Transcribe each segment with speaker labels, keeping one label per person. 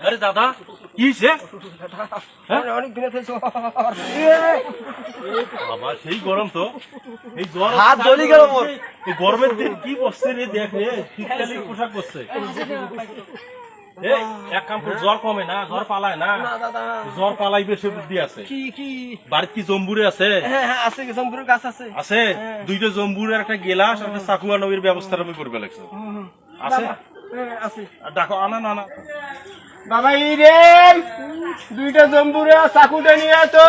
Speaker 1: আরে দাদা কি সে হ্যাঁ?
Speaker 2: অনেক দিনে
Speaker 1: বাবা সেই গরম তো এই জ্বর
Speaker 2: হাত জ্বলি গেল মোর।
Speaker 1: এই গরমের দিন কি বসছে রে দেখ রে শীতকালে পোশাক বসছে এক কাম কর জ্বর কমে না জ্বর পালায় না। জ্বর পালাইবে সে বুদ্ধি আছে।
Speaker 2: কি কি?
Speaker 1: বাড়িতে কি জম্বুরে আছে?
Speaker 2: হ্যাঁ হ্যাঁ আছে জম্বুরের গাছ আছে।
Speaker 1: আছে? দুইটা জম্বুরের একটা গেলাস একটা চাকুয়া নবীর ব্যবস্থা আমি করবে লাগছে। আছে?
Speaker 2: হ্যাঁ, আছে।
Speaker 1: ডাকো আনা না না।
Speaker 2: বাবা এই রে দুইটা জম্বুরে চাকুটা নিয়ে তো।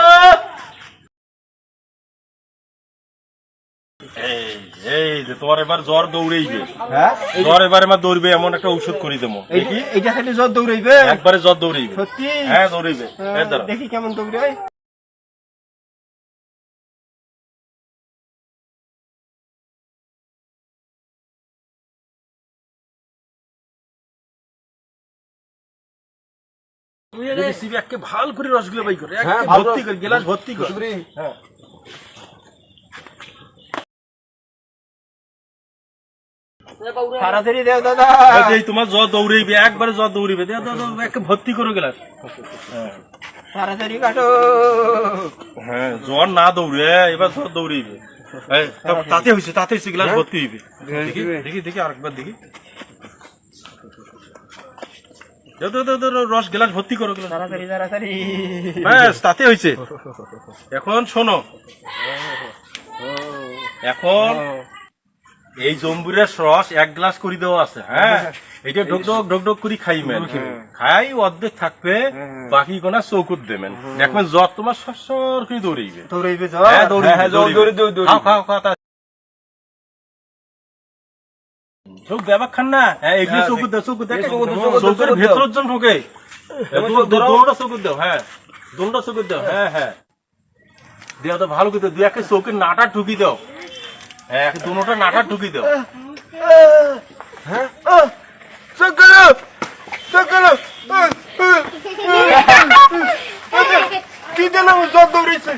Speaker 1: এই যে তোমার এবার জ্বর দৌড়েইবে।
Speaker 2: হ্যাঁ?
Speaker 1: জ্বর এবার দৌড়বে এমন একটা ঔষধ করে দেবো।
Speaker 2: এইটা এইটা খালি জ্বর দৌড়াইবে?
Speaker 1: একবারে জ্বর দৌড়েইবে।
Speaker 2: সত্যি?
Speaker 1: হ্যাঁ দৌড়েইবে। এই
Speaker 2: দেখি কেমন দৌড়াই
Speaker 1: রেসিপি একে ভালো করে রসগুলো বাই করে
Speaker 2: হ্যাঁ,
Speaker 1: ভর্তি করে গেলাস ভর্তি কর। হ্যাঁ।
Speaker 2: তাড়াতাড়ি দেও দাদা।
Speaker 1: এই যে তোমার জ্বর দৌড়াইবে একবারে জ্বর দৌড়িবে। দে দাও দাও একে ভর্তি করে গেলাস।
Speaker 2: তাড়াতাড়ি কাটো।
Speaker 1: হ্যাঁ জ্বর না দৌড়ে এবার জ্বর দৌড়াইবে তাতে হয়েছে তাতে হয়েছে গ্লাস ভর্তি হইবে। দেখি দেখি দেখি আরেকবার দেখি। দাও, দাও, দাও, দাও, রস গ্লাস ভর্তি করো ব্যাস তাতে হয়েছে এখন শোনো। এখন এই জম্বুরের রস এক গ্লাস করে দেওয়া আছে হ্যাঁ? এটা ঢোক ঢোক ঢোক ঢোক করে খাইবেন। খাই অর্ধেক থাকবে বাকি কোনা চৌকুত দেবেন। দেখবেন জ্বর তোমার সর করে দৌড়াইবে।
Speaker 2: দৌড়াইবে
Speaker 1: হ্যাঁ দৌড়িবে
Speaker 2: হ্যাঁ, দৌড়- দৌড়- দৌড়- দৌড়-
Speaker 1: খাও খাও খাও তা- ঢোক খান না। হ্যাঁ এগুলো চৌকুত দাও চৌকুত দেখে।
Speaker 2: চৌকুত দাও,
Speaker 1: চৌকুর ভেতর জন ঢোকে। দৌড়টা চৌকুত দাও হ্যাঁ। দৌড়টা চৌকুত দাও হ্যাঁ হ্যাঁ। দেও তো ভালো করে। দুই একটা চৌকের নাটা ঢুকি দাও। হ্যাঁ এক দুটা নাটা ঢুকি দাও।
Speaker 2: হ্যাঁ? সকাল সকাল কি দিলাম জব দৌড়েছে